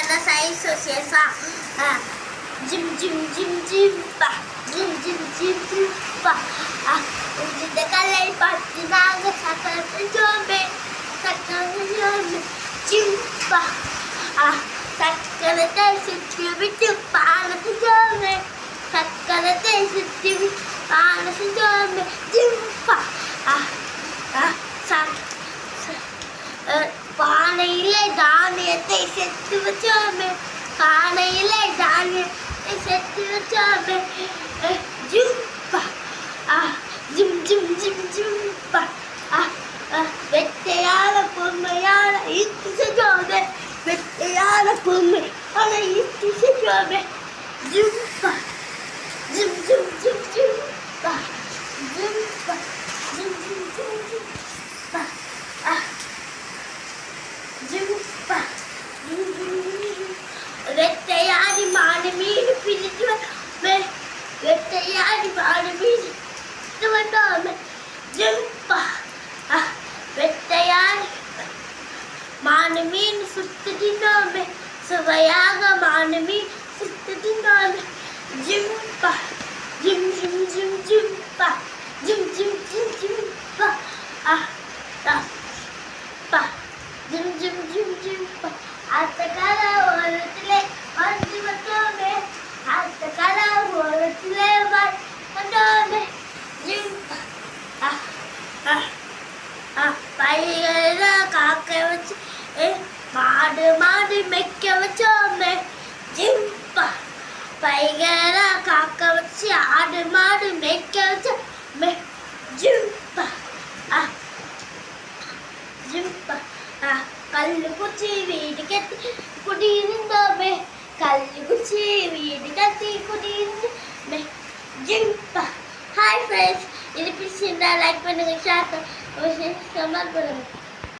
Bana saya sosial sang. Ah, jim jim jim jim ba, jim jim jim jim ba. Ah, uji dekalai pati naga sakal penjome, sakal penjome, jim ba. Ah, sakal teh sendiri jim ba, penjome, sakal teh sendiri ba, jim ba. Ah. தானியத்தை செத்து வச்சோமே பானையிலே தானியத்தை செத்து வச்சோமே அஹ், ஜிம்பா ஆ ஜிம் ஜிம் ஜிம் ஜிம்பா ஆ ஆ, வெட்டையான பொம்மையான இட்டு செஞ்சோமே வெட்டையான பொம்மை ஆனா இட்டு செஞ்சோமே ஜிம்பா ஜிம் ஜிம் ஜிம் ஜிம்பா ஜிம்பா ஜிம் ஜிம் ஜிம் ஜிம்பா ஆ ஜிம்பா मैं तैयारी आर्मी तो बताओ मैं जिम पा तैयार मानवीन सुस्त दिनों में सवयाग मानवीन सुस्त दिनों में जिम पा जिम जिम जिम जिम पा जिम जिम जिम जिम पा आ ता पा जिम जिम जिम जिम पा आता करा ஆ ஆ பையன காக்க வச்சு ஏ மாடு மாடு மெக்க வச்சோமே ஜிம்பா பையன காக்க வச்சு ஆடு மாடு மெக்க வச்சோமே ஜிம்பா ஆ ஜிம்பா ஆ கல்லு குச்சி வீடு கட்டி குடியிருந்தோமே கல்லு குச்சி வீடு கட்டி இது பிடிச்சிருந்தா லைக் பண்ணுங்கள் ஷேர் பண்ணுங்கள் சம்பால் பண்ணுங்கள்